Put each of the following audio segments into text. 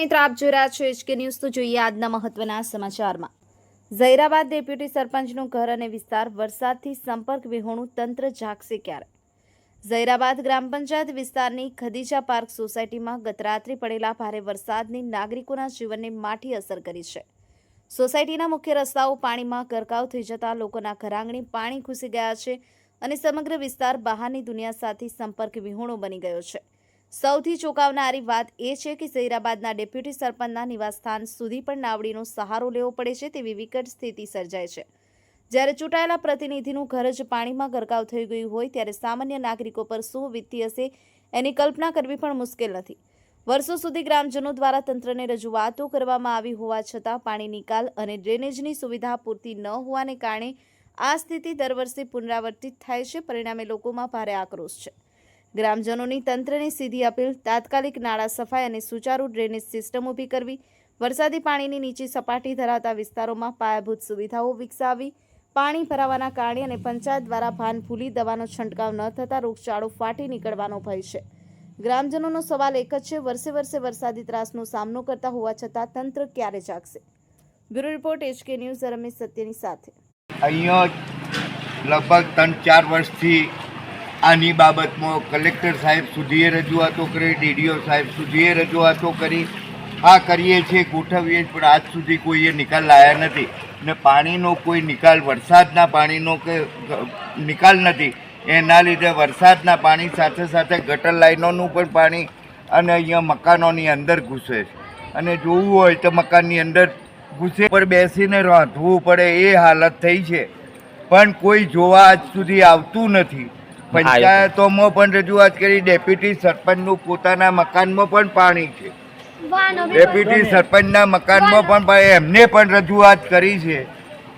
મિત્રો આપ જોઈ રહ્યા છો એચકે ન્યૂઝ, તો જોઈએ આજના મહત્વના સમાચારમાં. ઝૈરાબાદ ડેપ્યુટી સરપંચનું ઘર અને વિસ્તાર વરસાદથી સંપર્ક વિહોણું તંત્ર જાગશે ક્યારે? ઝૈરાબાદ ગ્રામ પંચાયત વિસ્તારની ખદીજા પાર્ક સોસાયટીમાં ગતરાત્રે પડેલા ભારે વરસાદની નાગરિકોના જીવનને માઠી અસર કરી છે. સોસાયટીના મુખ્ય રસ્તાઓ પાણીમાં ગરકાવ થઈ જતા લોકોના ઘરાંગણી પાણી ઘૂસી ગયા છે અને સમગ્ર વિસ્તાર બહારની દુનિયા સાથે સંપર્ક વિહોણો બની ગયો છે. સૌથી ચોંકાવનારી વાત એ છે કે ઝૈરાબાદના ડેપ્યુટી સરપંચના નિવાસસ્થાન સુધી પણ નાવડીનો સહારો લેવો પડે છે તેવી વિકટ સ્થિતિ સર્જાય છે. જ્યારે ચૂંટાયેલા પ્રતિનિધિનું ઘર જ પાણીમાં ગરકાવ થઈ ગયું હોય ત્યારે સામાન્ય નાગરિકો પર શું વીતતી હશે એની કલ્પના કરવી પણ મુશ્કેલ નથી. વર્ષો સુધી ગ્રામજનો દ્વારા તંત્રને રજૂઆતો કરવામાં આવી હોવા છતાં પાણી નિકાલ અને ડ્રેનેજની સુવિધા પૂરતી ન હોવાને કારણે આ સ્થિતિ દર વર્ષે પુનરાવર્તિત થાય છે. પરિણામે લોકોમાં ભારે આક્રોશ છે. ગ્રામજનોની તંત્રની સીધી અપીલ, તાત્કાલિક નાળા સફાઈ અને સુચારુ ડ્રેનેજ સિસ્ટમ ઊભી કરવી, વરસાદી પાણીની નીચી સપાટી ધરાવતા વિસ્તારોમાં પાયાભૂત સુવિધાઓ વિકસાવી પાણી ભરાવાના કારણે અને પંચાયત દ્વારા ભાન ભૂલી દવાનો છંટકાવ ન થતાં રોગચાળો ફાટી નીકળવાનો ભય છે. ગ્રામજનોનો સવાલ એક જ છે વર્ષે વર્ષે વરસાદી ત્રાસનો સામનો કરતા હોવા છતાં તંત્ર ક્યારે જાગશે? Bureau report HK news, Ramesh સત્યની સાથે. અહીંયા લગભગ ત્રણ ચાર વર્ષથી આની બાબતમાં કલેક્ટર સાહેબ સુધીએ રજૂઆતો કરી, ડીડીઓ સાહેબ સુધીએ રજૂઆતો કરી. આ કરીએ છીએ, ગોઠવીએ પણ આજ સુધી કોઈએ નિકાલ લાયા નથી. ને પાણીનો કોઈ નિકાલ, વરસાદના પાણીનો કે નિકાલ નથી. એના લીધે વરસાદના પાણી સાથે સાથે ગટર લાઈનોનું પણ પાણી અને અહીંયા મકાનોની અંદર ઘૂસે છે. અને જોવું હોય તો મકાનની અંદર ઘૂસે, પર બેસીને રાંધવું પડે એ હાલત થઈ છે. પણ કોઈ જોવા આજ સુધી આવતું નથી. પંચાયતોમાં પણ રજૂઆત કરી ડેપ્યુટી સરપંચનું પોતાના મકાનમાં પણ પાણી છે. ડેપ્યુટી સરપંચના મકાનમાં પણ પાણી એમને પણ રજૂઆત કરી છે.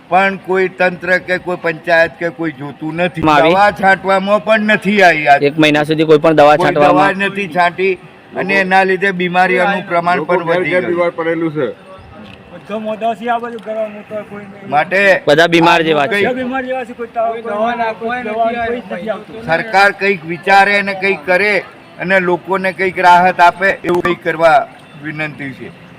પણ કોઈ તંત્ર કે કોઈ પંચાયત કે કોઈ જોતું નથી. દવા છાંટવામાં પણ નથી આવી એક મહિના સુધી કોઈ પણ દવા છાંટવા છાંટવામાં નથી છાંટી અને એના લીધે બીમારીઓનું પ્રમાણ પણ વધી ગયું. પડેલું છે. માટે બધા બીમાર જેવા છે. કઈ કોઈ કોઈ કોઈ કોઈ. સરકાર કંઈક વિચારે અને કંઈક કરે અને લોકોને કંઈક રાહત આપે એવું કંઈક કરવા વિનંતી છે.